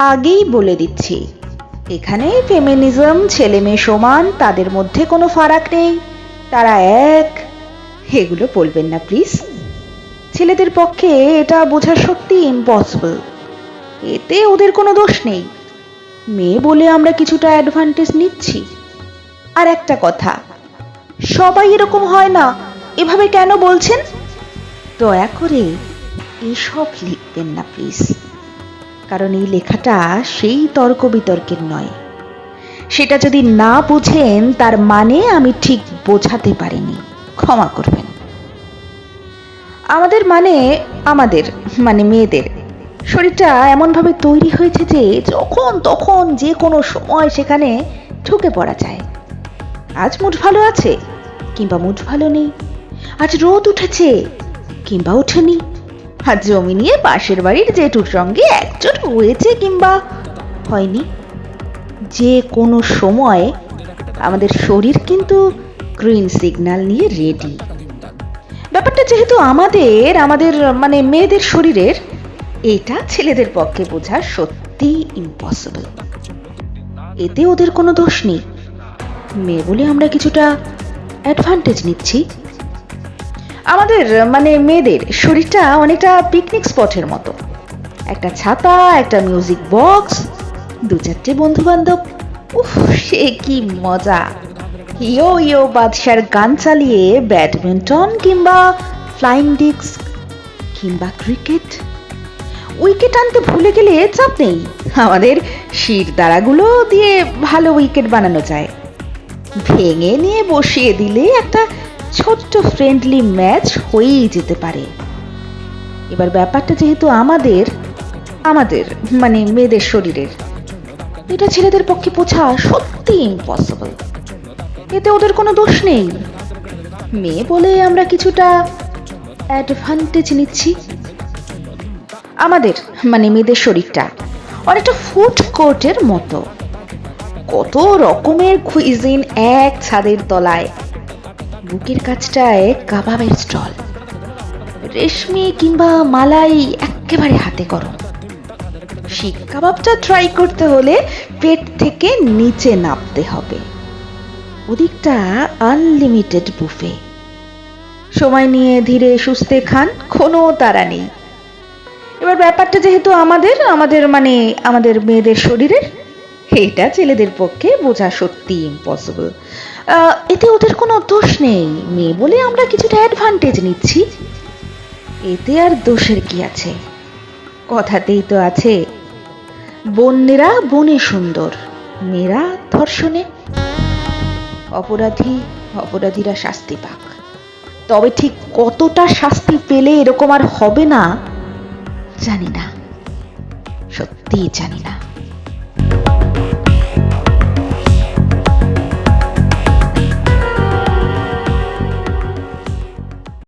আগেই বলে দিচ্ছি, এখানে ফেমিনিজম ছেলে মেয়ে সমান, তাদের মধ্যে কোনো ফারাক নেই। তারা এক। এগুলো বলবেন না প্লিজ ছেলেদের পক্ষে এটা বোঝা সত্যি ইম্পসিবল এতে ওদের কোনো দোষ নেই। মেয়ে বলে আমরা কিছুটা অ্যাডভান্টেজ নিচ্ছি। আর একটা কথা, সবাই এরকম হয় না? এভাবে কেন বলছেন? দয়া করে এসব লিখবেন না প্লিজ কারণ এই লেখাটা সেই তর্ক বিতর্কের নয়। সেটা যদি না বুঝেন, তার মানে আমি ঠিক বোঝাতে পারিনি। ক্ষমা করবেন। আমাদের মানে আমাদের মানে মেয়েদের। শরীরটা এমনভাবে তৈরি হয়েছে যে যখন তখন যে কোনো সময় সেখানে ঢুকে পড়া যায়। আজ মুড ভালো আছে, কিংবা মুড ভালো নেই। আজ রোদ উঠেছে, কিংবা ওঠেনি। আজ জমি নিয়ে পাশের বাড়ির জেঠুর সঙ্গে একজোট হয়েছে কিংবা হয়নি। যে কোনো সময় আমাদের শরীর কিন্তু গ্রিন সিগন্যাল নিয়ে রেডি ব্যাপারটা যেহেতু আমাদের আমাদের মানে মেয়েদের শরীরের, এটা ছেলেদের পক্ষে বোঝা সত্যি ইম্পসিবল এতে ওদের কোনো দোষ নেই। মেয়ে বলে আমরা কিছুটা অ্যাডভান্টেজ নিচ্ছি। আমাদের মানে মেয়েদের শরীরটা অনেকটা পিকনিক স্পটের মতো। একটা ছাতা, একটা মিউজিক বক্স দু চারটে বন্ধু বান্ধব উফ, সে কি মজা। ইয়ো ইয়ো, বাদশার গান চালিয়ে ব্যাডমিন্টন কিংবা ফ্লাইং ডিস্ক কিংবা ক্রিকেট উইকেট আনতে ভুলে গেলে চাপ নেই। আমাদের শির দ্বারাগুলো দিয়ে ভালো উইকেট বানানো যায়। ভেঙে নিয়ে বসিয়ে দিলে একটা ছোট্ট ফ্রেন্ডলি ম্যাচ হয়েই যেতে পারে। এবার ব্যাপারটা যেহেতু আমাদের আমাদের মানে মেয়েদের শরীরের, এটা ছেলেদের পক্ষে বোঝা সত্যি ইম্পসিবল এতে ওদের কোনো দোষ নেই। মেয়ে বলে আমরা কিছুটা অ্যাডভান্টেজ নিচ্ছি। আমাদের মানে মেয়েদের শরীরটা অনেকটা ফুড কোর্টের মতো। কত রকমের কুইজিন এক ছাদের তলায়। বুকের কাছটায় কাবাবের স্টল। রেশমি কিংবা মালাই একেবারে হাতে গরম। শিক কাবাবটা ট্রাই করতে হলে পেট থেকে নিচে নামতে হবে। ওদিকটা আনলিমিটেড বুফে সময় নিয়ে ধীরে সুস্থে খান, কোনো তারা নেই। এবার ব্যাপারটা যেহেতু আমাদের আমাদের মানে আমাদের মেয়েদের শরীরের এটা ছেলেদের পক্ষে বোঝা সত্যি ইম্পসিবল এতে ওদের কোনো দোষ নেই। মেয়ে বলে আমরা কিছুটা অ্যাডভান্টেজ নিচ্ছি। এতে আর দোষের কি আছে? কথাতেই তো আছে। বন্যেরা বনে সুন্দর, মেয়েরা ধর্ষণে। অপরাধী, অপরাধীরা শাস্তি পাক। তবে ঠিক কতটা শাস্তি পেলে এরকম আর হবে না, জানি না। সত্যিই জানি না।